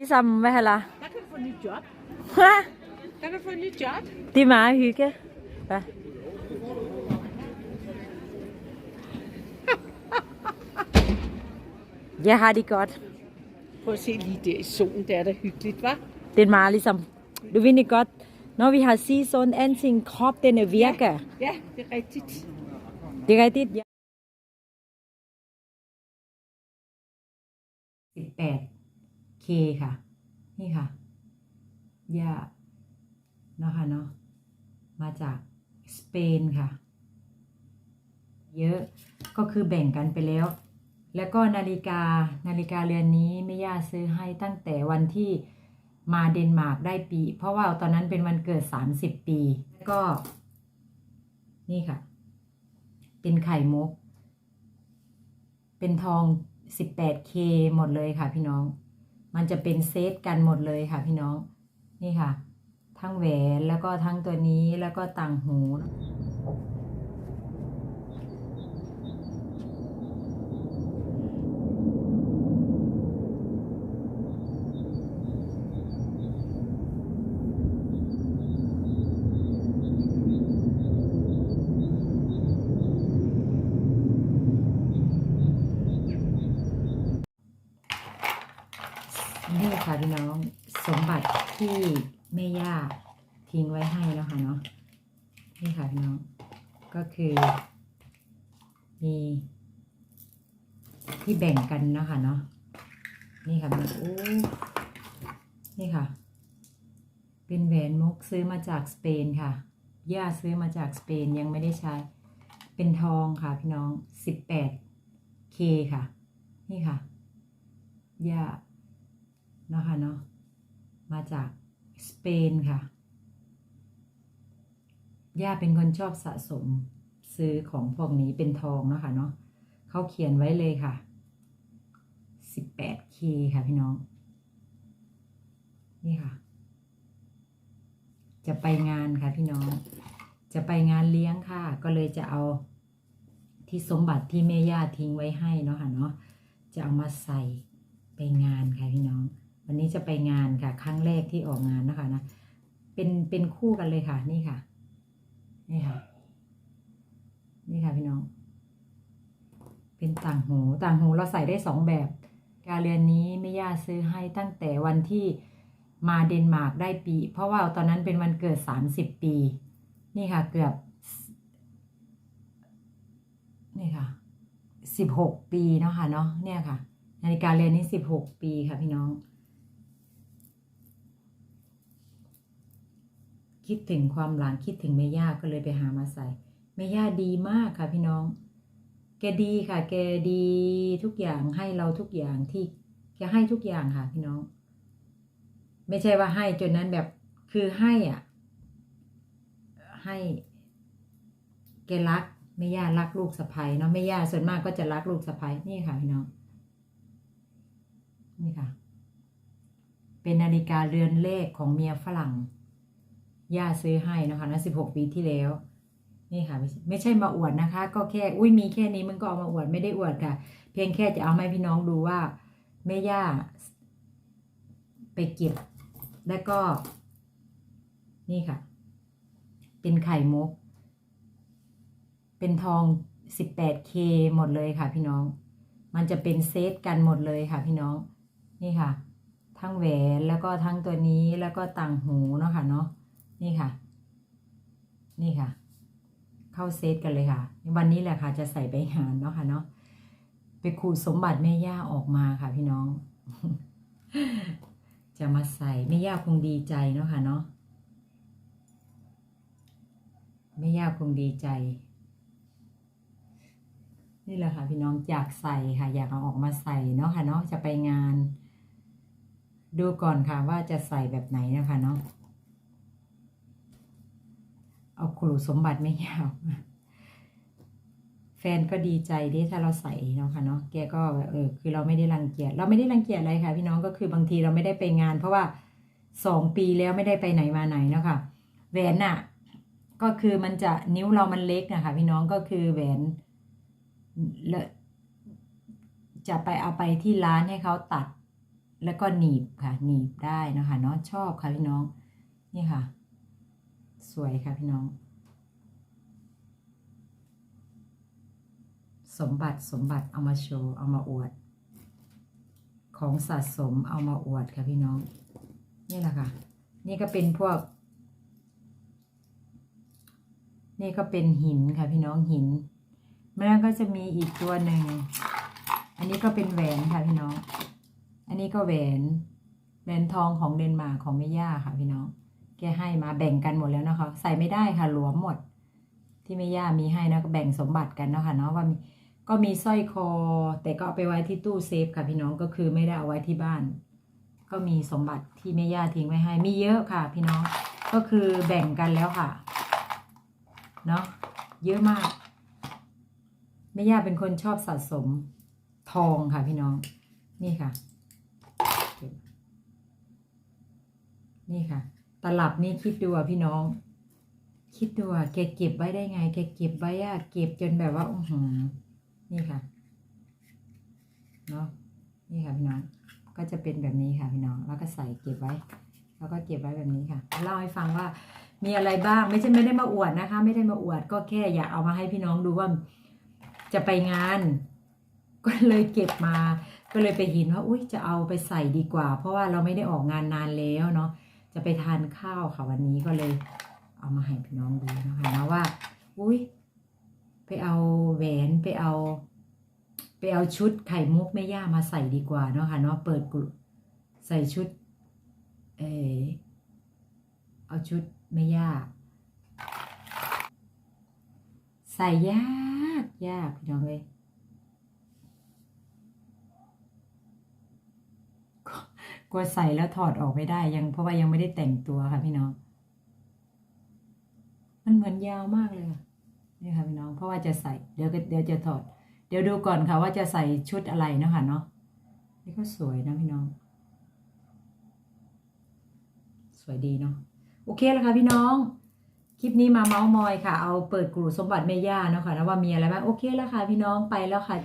Ligesom, hvad heller? Der kan du få nyt job. Der kan du få nyt job. Det er meget hygge. Hvad? Jeg har det godt. Prøv at se lige der i solen, det er da hyggeligt, hva'? Det er meget ligesom, du ved ikke godt, når vi har set sådan en ting, krop den er virker. Ja, det er rigtigt. Det er rigtigt, ja. 18 K ค่ะ นี่ค่ะย่าเนาะค่ะเนาะมาจากสเปนค่ะ เยอะก็คือแบ่งกันไปแล้ว แล้วก็นาฬิกานาฬิกาเรือนนี้แม่ย่าซื้อให้ตั้งแต่วันที่มาเดนมาร์กได้ปี เพราะว่าตอนนั้นเป็นวันเกิด 30 ปีแล้วก็ นี่ค่ะ เป็นไข่มุก เป็นทอง 18K หมดเลยค่ะพี่น้อง มันจะเป็นเซตกันหมดเลยค่ะพี่น้อง นี่ค่ะ ทั้งแหวนแล้วก็ทั้งตัวนี้แล้วก็ต่างหู นี่ค่ะพี่น้องสม บัติที่แม่ย่าทิ้งไว้ให้แล้วค่ะเนาะนี่ค่ะพี่น้องก็คือมีที่แบ่งกันนะคะเนาะนี่ค่ะพี่น้องโอ้นี่ค่ะ เป็นแหวนมุกซื้อมาจากสเปนค่ะย่าซื้อมาจากสเปนยังไม่ได้ใช้ เป็นทองค่ะพี่น้องสิบแปดเคค่ะ นี่ค่ะย่าเนาะค่ะเนาะ มาจากสเปนค่ะ ย่าเป็นคนชอบสะสมซื้อของพวกนี้เป็นทองเนาะค่ะเนาะเขาเขียนไว้เลยค่ะ 18K ค่ะพี่น้อง นี่ค่ะ จะไปงานค่ะพี่น้อง จะไปงานเลี้ยงค่ะ ก็เลยจะเอาที่สมบัติที่แม่ย่าทิ้งไว้ให้เนาะค่ะเนาะ จะเอามาใส่ไปงานค่ะพี่น้อง วันนี้จะไปงานค่ะ ครั้งแรกที่ออกงานนะคะนะเป็นเป็นคู่กันเลยค่ะ นี่ค่ะ นี่ค่ะ นี่ค่ะพี่น้อง เป็นต่างหูต่างหูเราใส่ได้สองแบบ การเรือนนี้แม่ย่าซื้อให้ตั้งแต่วันที่มาเดนมาร์กได้ปี เพราะว่าตอนนั้นเป็นวันเกิดสามสิบปี นี่ค่ะ เกือบ นี่ค่ะสิบหกปีเนาะค่ะเนาะเนี่ยค่ะ นาฬิกาเรือนนี้สิบหกปีค่ะพี่น้อง คิดถึงความหลังคิดถึงแม่ย่าก็เลยไปหามาใส่แม่ย่าดีมากค่ะพี่น้อง แกดีค่ะ แกดีทุกอย่างให้เราทุกอย่างที่แกให้ทุกอย่างค่ะพี่น้อง ไม่ใช่ว่าให้จนนั้นแบบคือให้อะ ให้ แกรักแม่ย่ารักลูกสะใภ้เนาะแม่ย่าส่วนมากก็จะรักลูกสะใภ้นี่ค่ะพี่น้องนี่ค่ะ เป็นนาฬิกาเรือนเลขของเมียฝรั่ง ย่าซื้อให้นะคะนะสิบหกปีที่แล้ว นี่ค่ะไม่ใช่ไม่ใช่มาอวดนะคะ ก็แค่อุ้ยมีแค่นี้มันก็เอามาอวดไม่ได้อวดค่ะ เพียงแค่จะเอาให้พี่น้องดูว่าแม่ย่า ไปเก็บ แล้วก็ นี่ค่ะ เป็นไข่มุก เป็นทอง 18K หมดเลยค่ะ พี่น้อง มันจะเป็นเซตกันหมดเลยค่ะ พี่น้อง นี่ค่ะ ทั้งแหวนแล้วก็ทั้งตัวนี้แล้วก็ต่างหูเนาะค่ะเนาะ นี่ค่ะ นี่ค่ะ เข้าเซตกันเลยค่ะ วันนี้แหละค่ะ จะใส่ไปงานเนาะค่ะเนาะไปขูดสมบัติแม่ย่าออกมาค่ะ พี่น้อง จะมาใส่แม่ย่าคงดีใจเนาะค่ะเนาะแม่ย่าคงดีใจ นี่แหละค่ะ พี่น้องอยากใส่ค่ะ อยากเอาออกมาใส่เนาะค่ะเนาะจะไปงาน ดูก่อนค่ะว่าจะใส่แบบไหนนะคะเนาะ เอาครูสมบัติไม่ยาวแฟนก็ดีใจดิถ้าเราใส่เนาะค่ะเนาะแกก็เออคือเราไม่ได้รังเกียจเราไม่ได้รังเกียจอะไรค่ะ พี่น้องก็คือบางทีเราไม่ได้ไปงาน เพราะว่าสองปีแล้วไม่ได้ไปไหนมาไหนเนาะค่ะแหวนน่ะ ก็คือมันจะนิ้วเรามันเล็กนะคะพี่น้องก็คือแหวนเลอะจะไปเอาไปที่ร้านให้เขาตัด แล้วก็หนีบค่ะ หนีบได้นะคะเนาะชอบค่ะพี่น้องนี่ค่ะ สวยค่ะพี่น้อง สมบัติสมบัติเอามาโชว์เอามาอวด ของสะสมเอามาอวดค่ะพี่น้อง นี่แหละค่ะ นี่ก็เป็นพวก นี่ก็เป็นหินค่ะพี่น้องหินแล้วก็จะมีอีกตัวหนึ่ง อันนี้ก็เป็นแหวนค่ะพี่น้อง อันนี้ก็แหวนแหวนทองของเดนมาร์กของแม่ย่าค่ะพี่น้อง แกให้มาแบ่งกันหมดแล้วนะคะ ใส่ไม่ได้ค่ะหลวมหมด ที่แม่ย่ามีให้นะก็แบ่งสมบัติกันเนาะค่ะเนาะว่ามีก็มีสร้อยคอ แต่ก็เอาไปไว้ที่ตู้เซฟค่ะพี่น้องก็คือไม่ได้เอาไว้ที่บ้าน ก็มีสมบัติที่แม่ย่าทิ้งไว้ให้มีเยอะค่ะ พี่น้องก็คือแบ่งกันแล้วค่ะเนาะเยอะมากแม่ย่าเป็นคนชอบสะสมทองค่ะพี่น้อง นี่ค่ะ นี่ค่ะ ตลับนี่คิดดูอะพี่น้อง คิดดูอะแกเก็บไว้ได้ไง แกเก็บไว้อะเก็บจนแบบว่าอือหือนี่ค่ะเนาะนี่ค่ะพี่น้อง ก็จะเป็นแบบนี้ค่ะพี่น้อง แล้วก็ใส่เก็บไว้ แล้วก็เก็บไว้แบบนี้ค่ะ เล่าให้ฟังว่ามีอะไรบ้าง ไม่ใช่ไม่ได้มาอวดนะคะ ไม่ได้มาอวด ก็แค่อยากเอามาให้พี่น้องดูว่าจะไปงาน ก็เลยเก็บมา ก็เลยไปเห็นว่า อุ้ยจะเอาไปใส่ดีกว่า เพราะว่าเราไม่ได้ออกงานนานแล้วเนาะ จะไปทานข้าวค่ะวันนี้ก็เลย เอามาให้พี่น้องดูนะคะนะว่า อุ้ยไปเอาแหวนไปเอา ไปเอาชุดไข่มุกแม่ย่ามาใส่ดีกว่าเนาะค่ะเนาะเปิดกลุ่ใส่ชุด เออเอาชุดแม่ย่าใส่ยากยากพี่น้องเลยกลัว กลัวใส่แล้วถอดออกไม่ได้ยังเพราะว่ายังไม่ได้แต่งตัวค่ะพี่น้อง มันเหมือนยาวมากเลยนี่ค่ะพี่น้อง เพราะว่าจะใส่เดี๋ยวก็เดี๋ยวจะถอด เดี๋ยวดูก่อนค่ะว่าจะใส่ชุดอะไรเนาะค่ะเนาะนี่ก็สวยนะพี่น้อง สวยดีเนาะโอเคแล้วค่ะพี่น้องคลิปนี้มาเมาส์มอยค่ะ เอาเปิดกลุ่มสมบัติแม่ย่าเนาะค่ะนะว่ามีอะไรบ้างโอเคแล้วค่ะพี่น้องไปแล้วค่ะ